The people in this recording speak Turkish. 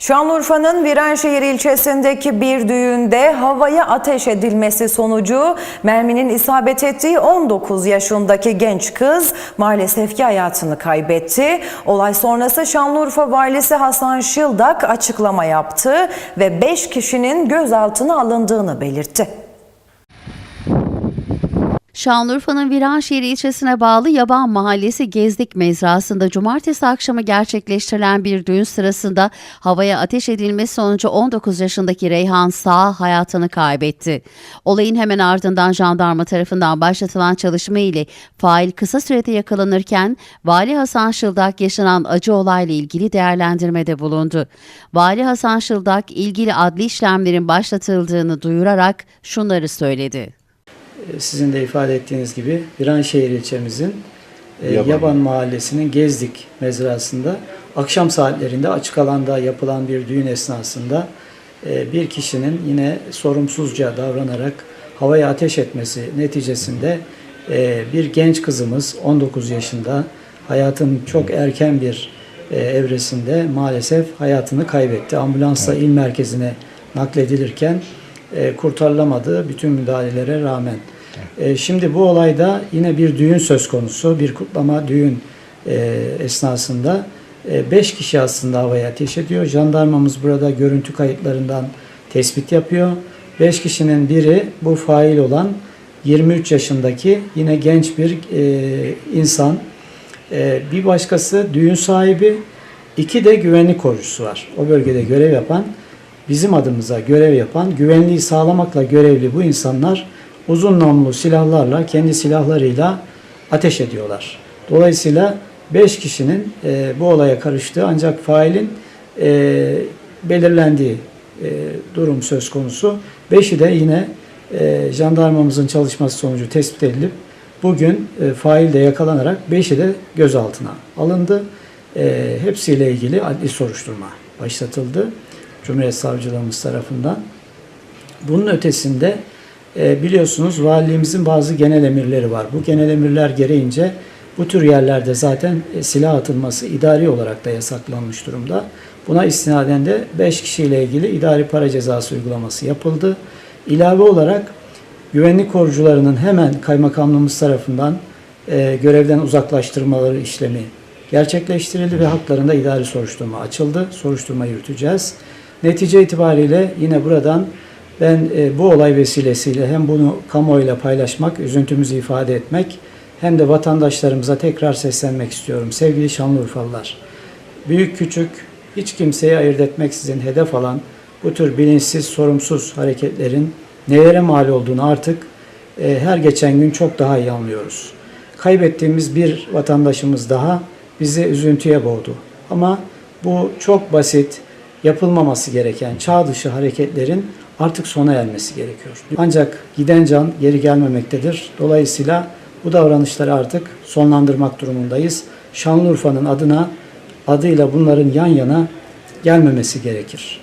Şanlıurfa'nın Viranşehir ilçesindeki bir düğünde havaya ateş edilmesi sonucu merminin isabet ettiği 19 yaşındaki genç kız maalesef ki hayatını kaybetti. Olay sonrası Şanlıurfa Valisi Hasan Şıldak açıklama yaptı ve 5 kişinin gözaltına alındığını belirtti. Şanlıurfa'nın Viranşehir ilçesine bağlı Yaban Mahallesi Gezdik mezrasında cumartesi akşamı gerçekleştirilen bir düğün sırasında havaya ateş edilmesi sonucu 19 yaşındaki Reyhan Sağ hayatını kaybetti. Olayın hemen ardından jandarma tarafından başlatılan çalışma ile fail kısa sürede yakalanırken Vali Hasan Şıldak yaşanan acı olayla ilgili değerlendirmede bulundu. Vali Hasan Şıldak ilgili adli işlemlerin başlatıldığını duyurarak şunları söyledi. Sizin de ifade ettiğiniz gibi Viranşehir ilçemizin e, Yaban. Yaban, Mahallesi'nin Gezdik mezrasında akşam saatlerinde açık alanda yapılan bir düğün esnasında e, bir kişinin yine sorumsuzca davranarak havaya ateş etmesi neticesinde e, bir genç kızımız 19 yaşında hayatın çok erken bir evresinde maalesef hayatını kaybetti. Ambulansla il merkezine nakledilirken kurtarılamadı bütün müdahalelere rağmen. E, şimdi bu olayda yine bir düğün söz konusu, bir kutlama düğün e, esnasında 5 kişi aslında havaya ateş ediyor. Jandarmamız burada görüntü kayıtlarından tespit yapıyor. 5 kişinin biri bu fail olan 23 yaşındaki yine genç bir e, insan. E, bir başkası düğün sahibi, iki de güvenlik korucusu var. O bölgede görev yapan bizim adımıza görev yapan, güvenliği sağlamakla görevli bu insanlar uzun namlulu silahlarla, kendi silahlarıyla ateş ediyorlar. Dolayısıyla 5 kişinin e, bu olaya karıştığı ancak failin e, belirlendiği e, durum söz konusu. 5'i de yine e, jandarmamızın çalışması sonucu tespit edilip bugün e, fail de yakalanarak 5'i de gözaltına alındı. E, hepsiyle ilgili adli soruşturma başlatıldı. Cumhuriyet Savcılığımız tarafından. Bunun ötesinde e, biliyorsunuz valiliğimizin bazı genel emirleri var. Bu genel emirler gereğince bu tür yerlerde zaten e, silah atılması idari olarak da yasaklanmış durumda. Buna istinaden de 5 kişiyle ilgili idari para cezası uygulaması yapıldı. İlave olarak güvenlik korucularının hemen kaymakamlığımız tarafından e, görevden uzaklaştırmaları işlemi gerçekleştirildi ve haklarında idari soruşturma açıldı. Soruşturma yürüteceğiz. Netice itibariyle yine buradan ben e, bu olay vesilesiyle hem bunu kamuoyuyla paylaşmak, üzüntümüzü ifade etmek hem de vatandaşlarımıza tekrar seslenmek istiyorum. Sevgili Şanlıurfalılar, büyük küçük hiç kimseyi ayırt etmeksizin hedef alan bu tür bilinçsiz, sorumsuz hareketlerin nelere mal olduğunu artık e, her geçen gün çok daha iyi anlıyoruz. Kaybettiğimiz bir vatandaşımız daha bizi üzüntüye boğdu. Ama bu çok basit, yapılmaması gereken çağ dışı hareketlerin artık sona ermesi gerekiyor. Ancak giden can geri gelmemektedir. Dolayısıyla bu davranışları artık sonlandırmak durumundayız. Şanlıurfa'nın adına adıyla bunların yan yana gelmemesi gerekir.